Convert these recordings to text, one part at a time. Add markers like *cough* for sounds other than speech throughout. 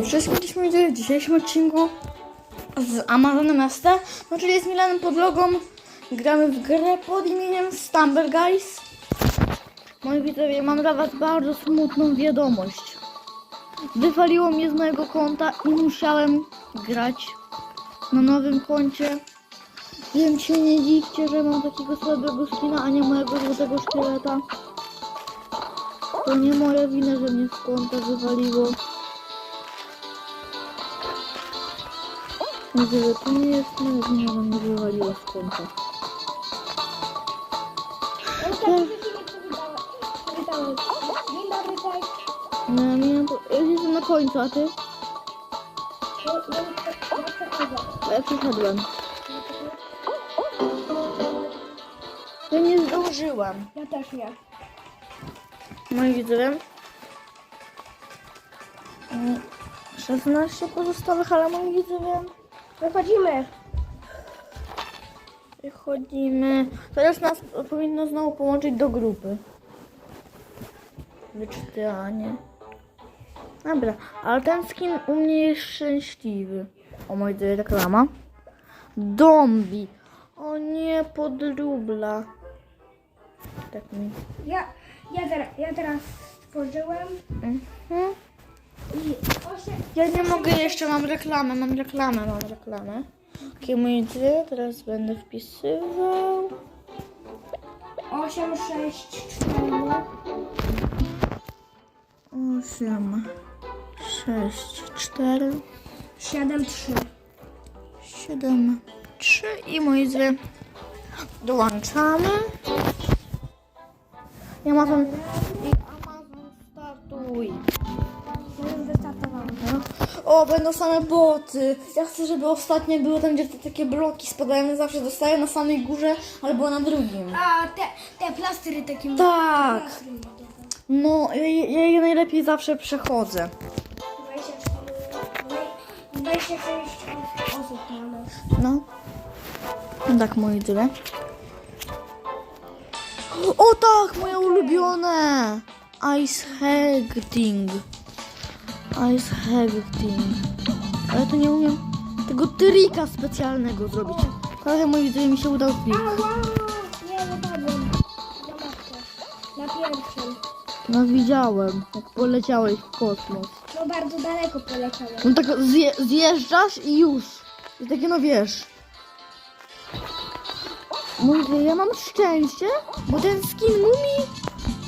Wszystkim byśmy widzieli w dzisiejszym odcinku z Amazonem ST, no czyli z Milanem Podlogą. Gramy w grę pod imieniem Stumble Guys. Moi widzowie, mam dla was bardzo smutną wiadomość. Wywaliło mnie z mojego konta i musiałem grać na nowym koncie. Wiem się nie dziwcie, że mam takiego słabego skina, a nie mojego złotego szkieleta. To nie moja wina, że mnie z konta wywaliło. Mówię, nie jest że wywaliło z konta. No nie przywitałem. Przywitałem. Dzień dobry, cześć. No, nie mam... Ja jestem na końcu, a ty? A ja przyszedłem. Ja nie zdążyłam. Ja też nie. Moi widzowie. Mm, 16 pozostałych, ale moi widzowie. Wychodzimy. Wychodzimy. Teraz nas powinno znowu połączyć do grupy. Wyczytanie. Dobra, ale ten skin u mnie jest szczęśliwy. O moi drodzy, reklama. Dombi. O nie, podrubla. Tak mi. Ja, ja, teraz, ja teraz stworzyłem Mhm. Ja nie mogę jeszcze, mam reklamę, mam reklamę, mam reklamę. Okej, moi drodzy, teraz będę wpisywał. 8, 6, 4, 8, 6, 4, 7, 3. 7, 3 i moi drodzy, dołączamy. I Amazon, i Amazon startuj. Już. O, będą same boty. Ja chcę, żeby ostatnie było tam, gdzie te takie bloki spadają. Zawsze dostaję na samej górze albo na drugim. A, te, te plastry takie... Tak. plastry ma takie. No, ja, ja je najlepiej zawsze przechodzę. 24, 26 osób mamy. No. No tak, moi drodzy. O tak, moje ulubione! Ice Hagting. Ice Hagting. Ale to nie umiem tego trika specjalnego zrobić. Ale moi drodzy, mi się udał trik. Nie, wypadłem. Na pierwszym. No widziałem, jak poleciałeś w kosmos. No bardzo daleko poleciałem. No tak zje, zjeżdżasz i już. I takie no wiesz. Mówię, ja mam szczęście, bo ten skin mumi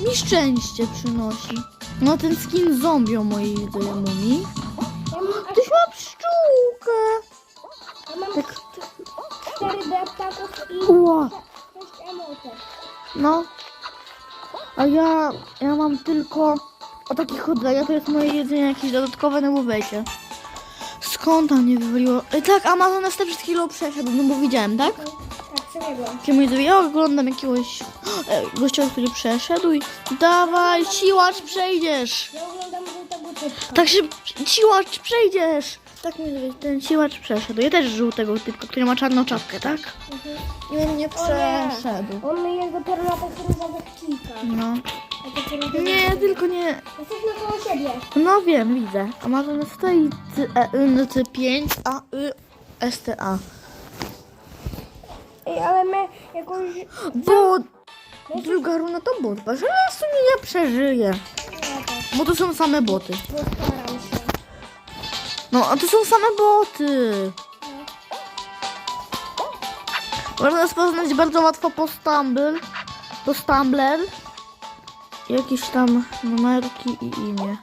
mi szczęście przynosi. No ten skin zombie o mojej widzę mumi. Ja mam aż ma pszczółkę. ja mam Tak. 4D ptaków i Ła. 6 emotek. No. A ja, ja mam tylko o takich chodzenia, to jest moje jedzenie jakieś dodatkowe, no bo wiecie. Skąd tam nie wywaliło? E, tak, Amazon nas te przed chwilą przeszedł, no bo widziałem, tak? Przebiegłam. Moi drodzy, ja oglądam jakiegoś *gasps* e, gościa, który przeszedł i dawaj, siłacz, przejdziesz. Ja oglądam żółtego typka. Tak się, siłacz, przejdziesz. Tak moi drodzy, ten siłacz przeszedł. Ja też żółtego typka, który ma czarną czapkę, tak? Mhm. I on nie przeszedł. On jego teraz ma tak różowych kilka. No. A Nie, tylko nie. Jesteśmy koło siebie. No wiem, widzę. Amazon stoi C, e, N, C 5, A, Y, S, T, A. Ej, ale my jakąś... Bo druga runa to bot, bo że ja w sumie nie przeżyję. Ja też. Bo to są same boty. Postaram się. No, a to są same boty. Można nas poznać bardzo łatwo po Stumble. Po Stumbler. Jakieś tam numerki i imię.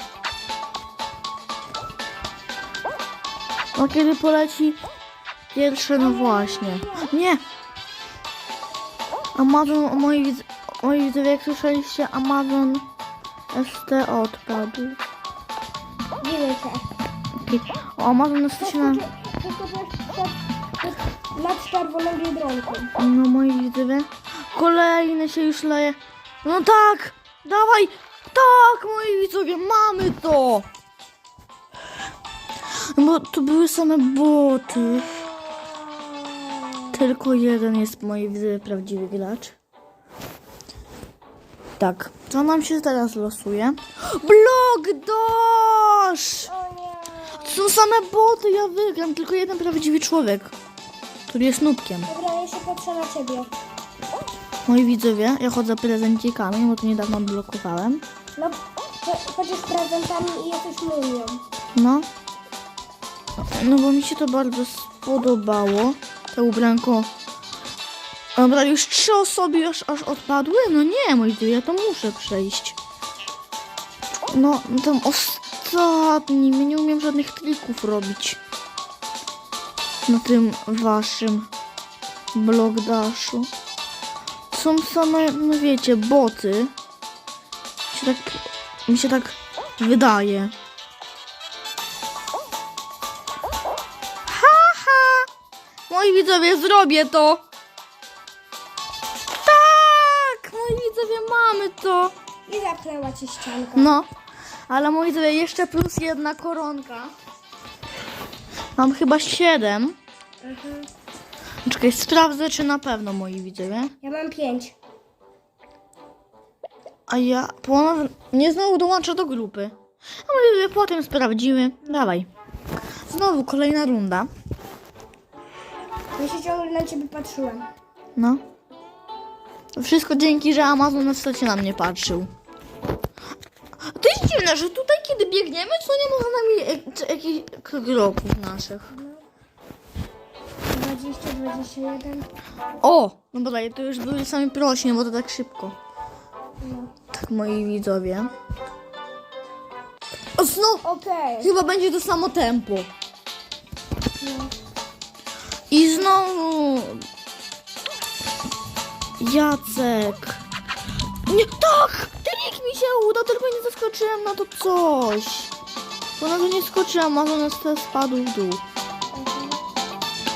No kiedy poleci pierwsze, no właśnie. Nie! Amazon, o moi, widz- moi widzowie, jak słyszeliście, Amazon ST odpadł. Cię. Okej. O, Amazon ST się na... Przeskoczyłeś przed- nad czerwoną biedronką. No moi widzowie. Kolejne się już leje. No tak! Dawaj! Tak, moi widzowie, mamy to! No Bo tu były same boty. Tylko jeden jest moi widzowie prawdziwy gracz. Tak, co nam się teraz losuje? Blok dosz! Są same boty, ja wygram. Tylko jeden prawdziwy człowiek, który jest nubkiem. Dobra, ja się patrzę na ciebie. Moi widzowie, ja chodzę prezencikami, bo to niedawno blokowałem. No, cho- chodzisz prezentami i jesteś mumią. No. No bo mi się to bardzo spodobało. To ubranko. Dobra, już trzy osoby już aż odpadły? No nie, moi widzowie, ja to muszę przejść. No, tam ostatnim. Ja nie umiem żadnych trików robić. Na tym waszym blogdaszu. Są same, no wiecie, boty. Się tak, mi się tak wydaje. Moi widzowie, zrobię to! Tak! Moi widzowie, mamy to! I zapnęła ci ścianka. No, ale moi widzowie, jeszcze plus jedna koronka. Mam chyba siedem. Mhm. Czekaj, sprawdzę, czy na pewno moi widzowie. Ja mam pięć. A ja ponad... nie znowu dołączę do grupy. A moi widzowie, potem sprawdzimy. Dawaj. Znowu kolejna runda. Ja się ciągle na ciebie patrzyłem. No. To Wszystko dzięki, że Amazon na stecie na mnie patrzył. To jest dziwne, że tutaj kiedy biegniemy, to nie ma za nami e, jakichś kroków naszych. 20, 21. O! No bodaj, to już byli sami prosi, bo to tak szybko. No. Tak, moi widzowie. O, znowu! Okej. Chyba będzie to samo tempo. No. I znowu... Jacek. Nie, tak! Trik mi się uda, tylko nie zaskoczyłem na to coś. Bo na to nie skoczyłem, a on spadł w dół.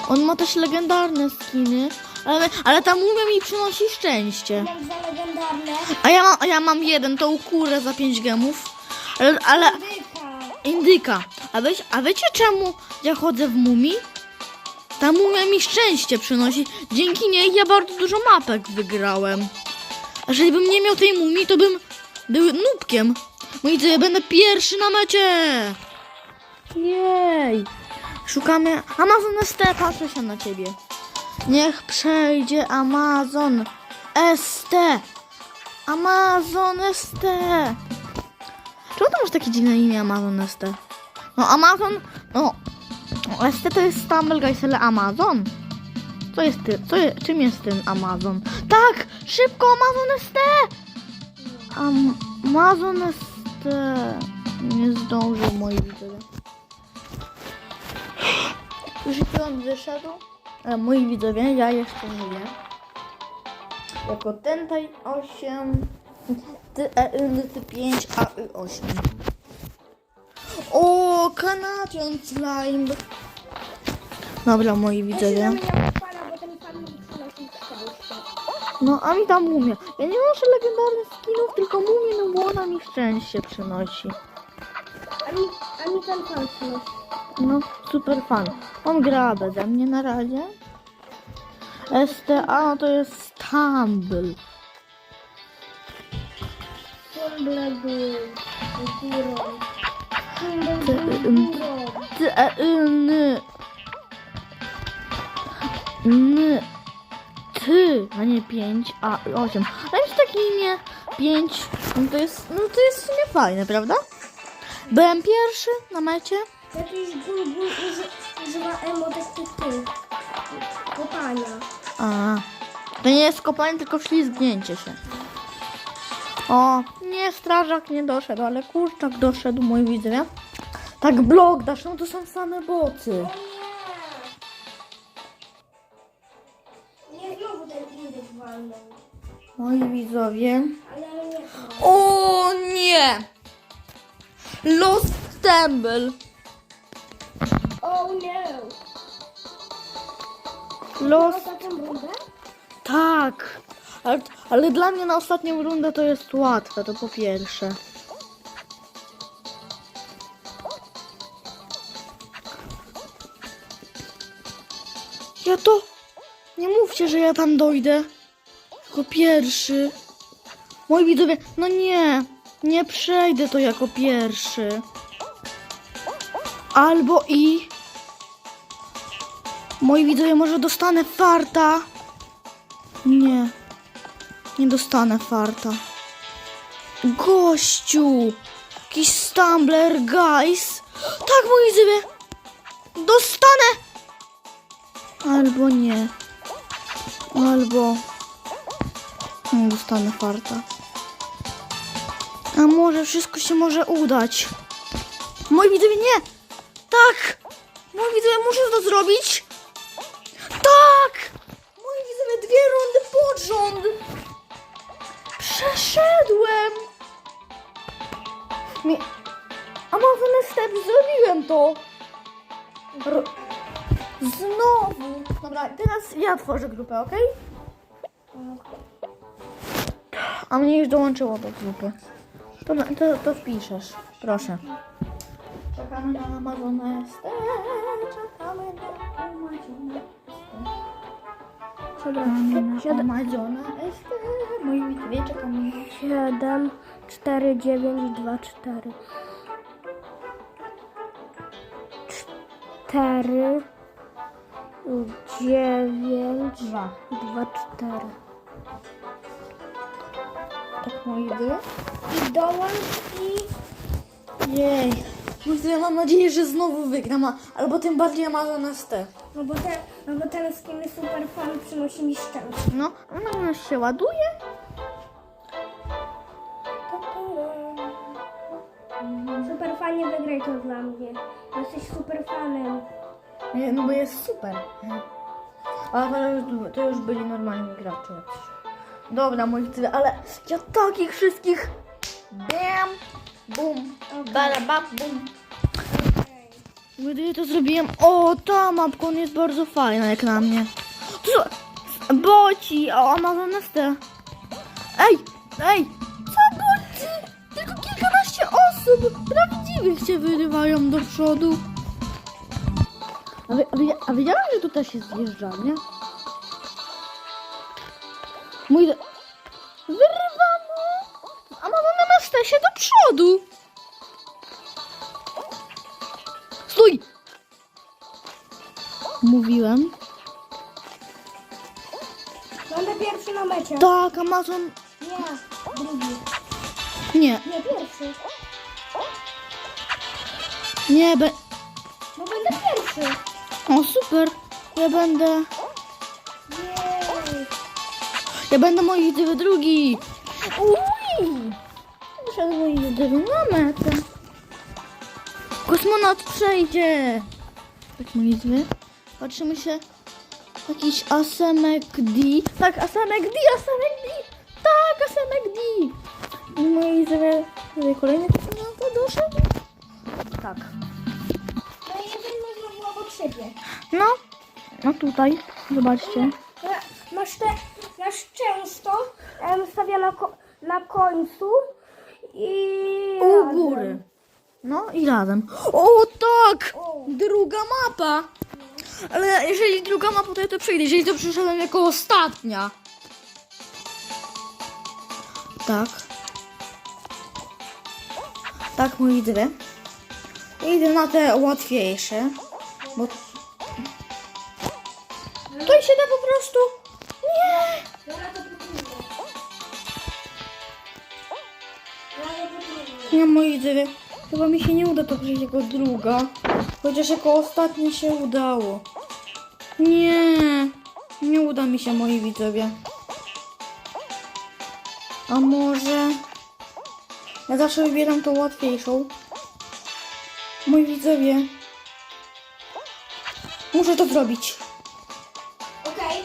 On ma też legendarne skiny, ale, ale ta mumia mi przynosi szczęście. Mam dwa legendarne. A ja mam, a ja mam jeden, tą kurę za 5 gemów. Ale, ale Dyka. indyka. A, wiecie, a wiecie czemu ja chodzę w mumii? Ta mumia mi szczęście przynosi. Dzięki niej ja bardzo dużo mapek wygrałem. A jeżeli bym nie miał tej mumii, to bym był nubkiem. Moi ja będę pierwszy na mecie. Jej. Szukamy Amazon ST, patrzę się na ciebie. Niech przejdzie Amazon ST. Amazon ST. Czemu to masz takie dziwne imię Amazon ST? No Amazon, no ST to jest Stumble Guys, ale Amazon? Co jest ty? Co je, czym jest ten Amazon? Tak! Szybko Amazon ST! Am, Amazon ST. Nie zdążył moi widzowie. Już on wyszedł. Ale moi widzowie, ja jeszcze wiem. Jako Tentaj 8, ty, e, y, ty 5, a y 8. O, Canadian Slime. Dobra, moi widzowie. No, a mi ta mumia. Ja nie noszę legendarnych skinów, tylko mumię, no bo ona mi szczęście przynosi. A mi, a mi ten pan przynosi. No, super fan. On gra beze mnie na razie. STA no to jest Stumble. Tumble był Ty. Ty. Ty, a nie 5, a 8. A jest takie imię 5. No to jest, no to jest w sumie fajne, prawda? Byłem pierwszy na mecie. Jakiś uży, używa emotek tych. Kopania. A, to nie jest kopanie, tylko wślizgnięcie się. O, nie, strażak nie doszedł, ale kurczak doszedł, mój widzowie. Tak, blok dasz, no to są same boty. O nie! Nie znowu ten indyk walnął. Moi widzowie. Ale nie O nie! Lost Temple. Oh no! Lost, tak. Ale, ale dla mnie na ostatnią rundę to jest łatwe, to po pierwsze. Ja to... Nie mówcie, że ja tam dojdę. Jako pierwszy. Moi widzowie, no nie. Nie przejdę to jako pierwszy. Albo i... Moi widzowie, może dostanę farta? Nie. Nie dostanę farta. Gościu! Jakiś Stumbler, guys! Tak, moi widzowie! Dostanę! Albo nie. Albo... Nie dostanę farta. A może wszystko się może udać. Moi widzowie, nie! Tak! Moi widzowie, muszę to zrobić! Tak! Moi widzowie, dwie rundy pod rząd! Przeszedłem! Mi... Amazon Step, zrobiłem to! Ro... Znowu! Dobra, teraz ja tworzę grupę, ok? A mnie już dołączyło do grupy. To, to, to wpiszesz, proszę. Czekamy na Amazonę czekamy na Amazonę ST. Czekamy na Amazonę ST. Moi widzowie, czekamy na 7, 4, 9, 2, 4. 4, 9, dwa. 2, 4. Tak, moi widzowie. I dołącz i... Jej. Moi widzowie, mam nadzieję, że znowu wygram, a- albo tym bardziej Amazon ST. No bo ten, no bo ten skin super fan przynosi mi szczęście. No, Amazon się ładuje. Super fanie wygraj to dla mnie. Jesteś super fanem. Nie, no bo jest super. Ale to już, to już byli normalni gracze. Dobra, moi widzowie, ale ja takich wszystkich bam, bum, bada, bam, bum. Gdy to zrobiłem, o ta mapka, on jest bardzo fajna jak na mnie. Są boci, o Amazon ST. Ej, ej, co boci? Tylko kilkanaście osób prawdziwych się wyrywają do przodu. A, wy, a, wy, a wiedziałem, że tu też jest zjeżdżalnia? Mój... Wyrwano! A mama na się do przodu! Mówiłem. Będę pierwszy na mecie. Tak, Amazon... Nie, drugi. Nie, Nie, pierwszy. nie, be... No będę pierwszy. O, super. Ja będę... Jej. Ja będę moi widzowie drugi. Uj! Muszę moi widzowie na metę. Kosmonaut przejdzie. Tak moi widzowie. Patrzymy się. Jakiś Asemek D. Tak, Asemek D, Asemek D. Tak, Asemek D. I moi widzowie. Tutaj kolejny kosmonaut doszedł. Tak. No i jeden znowu obok siebie. No. No tutaj. Zobaczcie. Masz te, masz często em, stawia na, ko, na końcu i U góry. No i razem. O tak! O. Druga mapa. Ale jeżeli druga mapa, to ja to przejdę. Jeżeli to przyszedłem jako ostatnia. Tak. Tak, moi dwie. Idę na te łatwiejsze. Bo... Tutaj się da po prostu. Nie! To to. Nie, moi dwie. Chyba mi się nie uda to przejść jako druga. Chociaż jako ostatnie się udało. Nie, nie uda mi się, moi widzowie. A może... Ja zawsze wybieram tą łatwiejszą. Moi widzowie. Muszę to zrobić. Okej.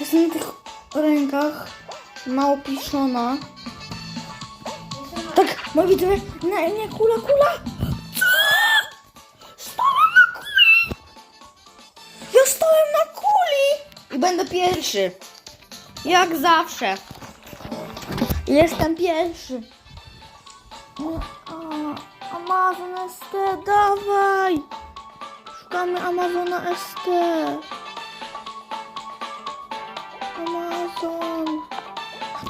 Jestem na tych rękach naopiszona. Tak, moi widzowie. Nie, nie, kula, kula. Będę pierwszy. Jak zawsze. Jestem pierwszy. Amazon ST, dawaj. Szukamy Amazona ST. Amazon.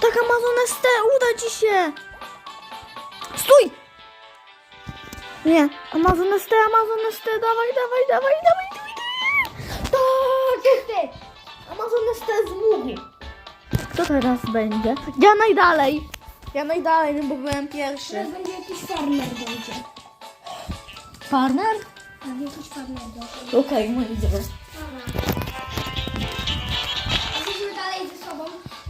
Tak, Amazon ST, uda ci się. Stój! Nie, Amazon ST, Amazon ST, dawaj, dawaj, dawaj, dawaj. ST zmógł. kto teraz będzie? Ja najdalej. Ja najdalej, no bo byłem pierwszy. Teraz będzie jakiś farmer będzie. Partner? Tak, jakiś farmer będzie. Okej, moi drodzy. Dobra. Jesteśmy dalej ze sobą.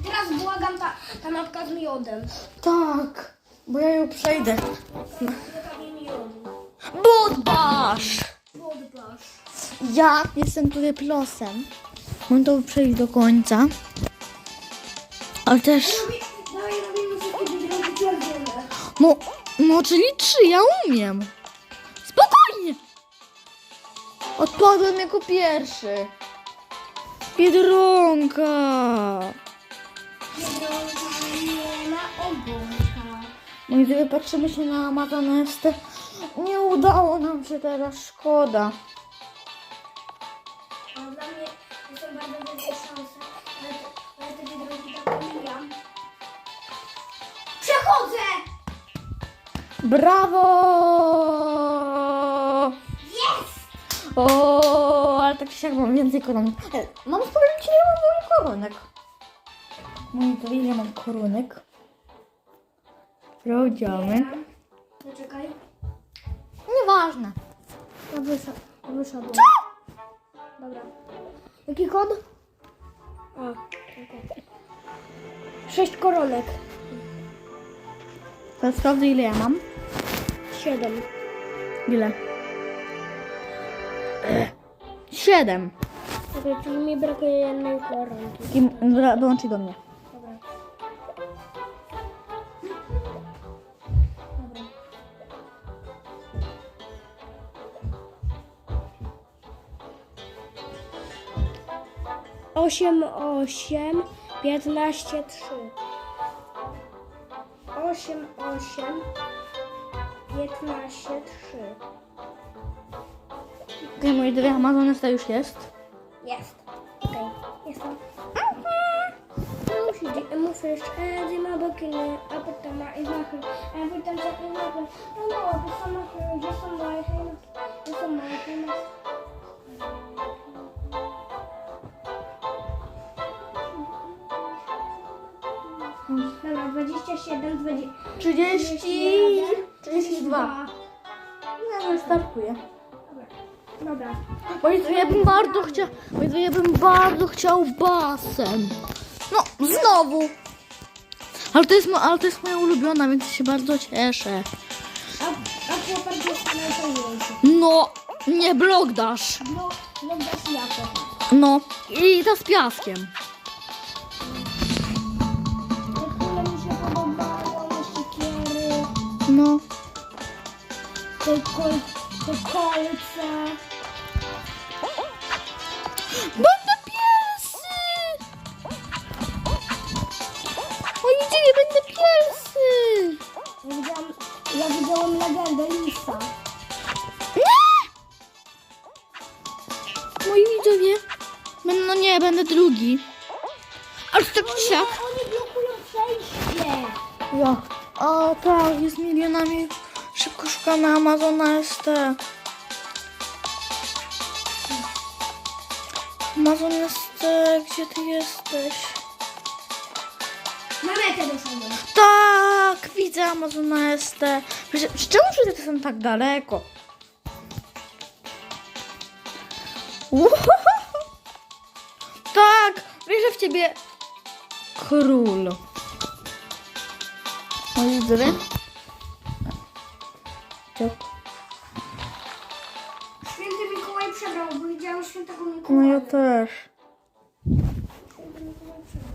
Teraz błagam ta, ta mapka z miodem. Tak, bo ja ją przejdę. Prawie miodu. Budbasz! Podbasz. Ja jestem tutaj plosem. Mam to przejść do końca. Ale też... No, no czyli trzy, ja umiem. Spokojnie. Odpadłem jako pierwszy. Biedronka. Ogonka. No i gdy patrzymy się na ST, nie udało nam się teraz, szkoda. Brawo! Jest! O, ale tak się jak mam więcej koronek. Mam sprawdzić, ile mam w ogóle koronek. Moi to ile mam koronek? Sprawdziamy. Zaczekaj. Nieważne. Ja wyszedł. Wyszedłem. Dobra. Jaki kod? A, okej. Sześć koronek. Teraz sprawdzę ile ja mam. Siedem. Ile? Siedem. Okej, czyli mi brakuje jednej koronki. I dobra, dołączy do mnie. Dobra. Dobra. Osiem, osiem, piętnaście, trzy. Osiem, osiem, piętnaście, trzy. Okej, moje dwie Amazonesta już jest. Jest. Okej, jestem. Musi, musisz, e, die ma bekingen, aber da ma machen. Er wird dann sagen, ich mache, no, bis zum machen, bis zum machen, bis zum machen. Dobra, 27, 20, 30, 32. Nie, no startuję. Dobra. Dwie, ja bym bardzo chciał, dwie, ja bym bardzo chciał basen. No, znowu. Ale to jest, mo- ale to jest moja ulubiona, więc się bardzo cieszę. A, a chłopak jest najfajniejszy. No, nie blok dasz. No, no bez jako. No, i to z piaskiem. Te, kol, te kolce. Będę piesy! Oj, gdzie nie będę piesy? Ja widziałam, ja widziałam legendę lisa. Nie! Moi widzowie. No nie, będę drugi. Ale tak siak. Oni blokują przejście. Ja. O tak, jest milionami. Szybko szukamy Amazona ST. Amazon ST, gdzie ty jesteś? Na metę doszedłem. Tak, widzę Amazona ST. Przecież- Czemu wszyscy są tak daleko? Uhohoho. *laughs* Tak, wierzę w ciebie. Król. Moi widzowie. Święty Mikołaj przebrał, bo widziałam świętego No Mikołaja. ja też. Święty Mikołaj przebrał.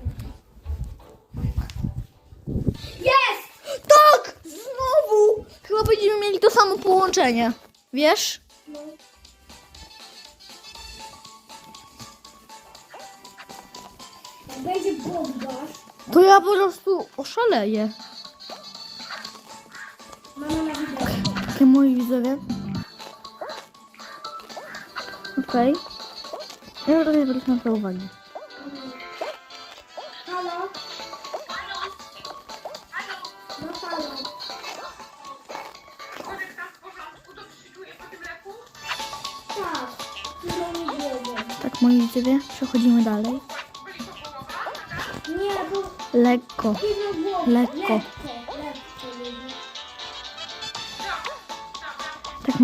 Jest! Tak! Znowu! Chyba będziemy mieli to samo połączenie. Wiesz? No. Jak będzie poddasz, To ja po prostu oszaleję. moi widzowie. Okej. Okay. Ja teraz zwróć na to uwagę. No tak. tak, moi widzowie, przechodzimy dalej. Lekko. Lekko.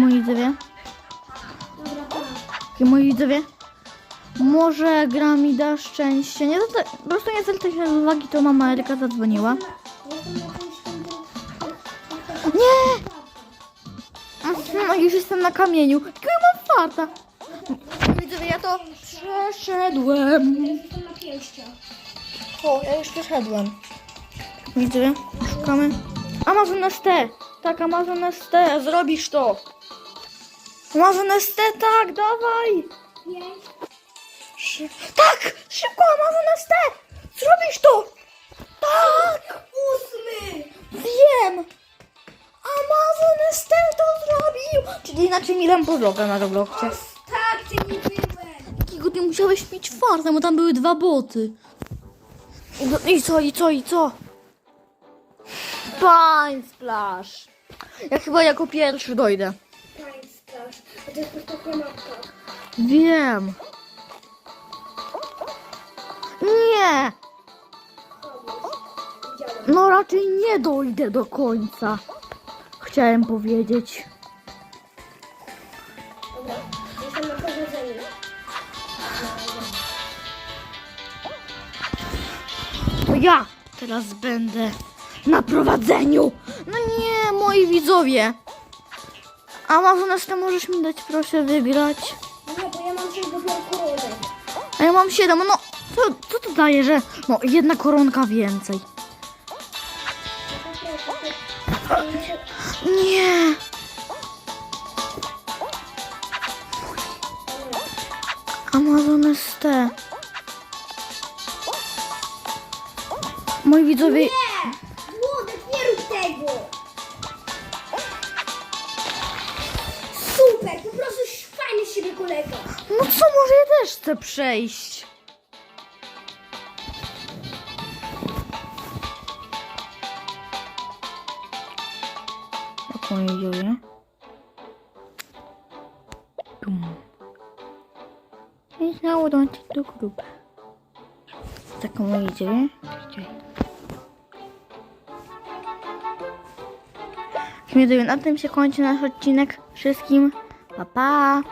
Moi widzowie. Tak, moi widzowie. Może gra mi da szczęście. Nie, to, po prostu nie zwracaj się uwagi, to mama Eryka zadzwoniła. Nie! Mhm, już jestem na kamieniu. Jakiego mam farta? Widzowie, ja to przeszedłem. O, ja już przeszedłem. Widzowie, szukamy. Amazon ST. Tak, Amazon ST, zrobisz to. Amazon ST, tak, dawaj. Pięć. Szy- tak, szybko, Amazon ST. Zrobisz to. Tak. Ósmy! Wiem! Amazon ST to zrobił! Czyli inaczej Milan podloga na Robloxie. Tak, nie byłem. Jakiego ty musiałeś mieć farta, bo tam były dwa boty. I, do, I co, i co, i co? Pań splash. Ja chyba jako pierwszy dojdę. Wiem. Nie! No raczej nie dojdę do końca. Chciałem powiedzieć. To ja teraz będę na prowadzeniu. No nie, moi widzowie. Amazonas, to możesz mi dać proszę wygrać. Nie, bo ja mam się dopiero koronę. A ja mam 7, no co, co to daje, że no jedna koronka więcej. Nie. Amazon ST. Moi widzowie, Nie! Kolega. no co, może ja też chcę przejść. Jak widzowie? Tum. I znowu dołączyć do grupy. Tak moi widzowie. Widzowie, na tym się kończy nasz odcinek. Wszystkim pa pa!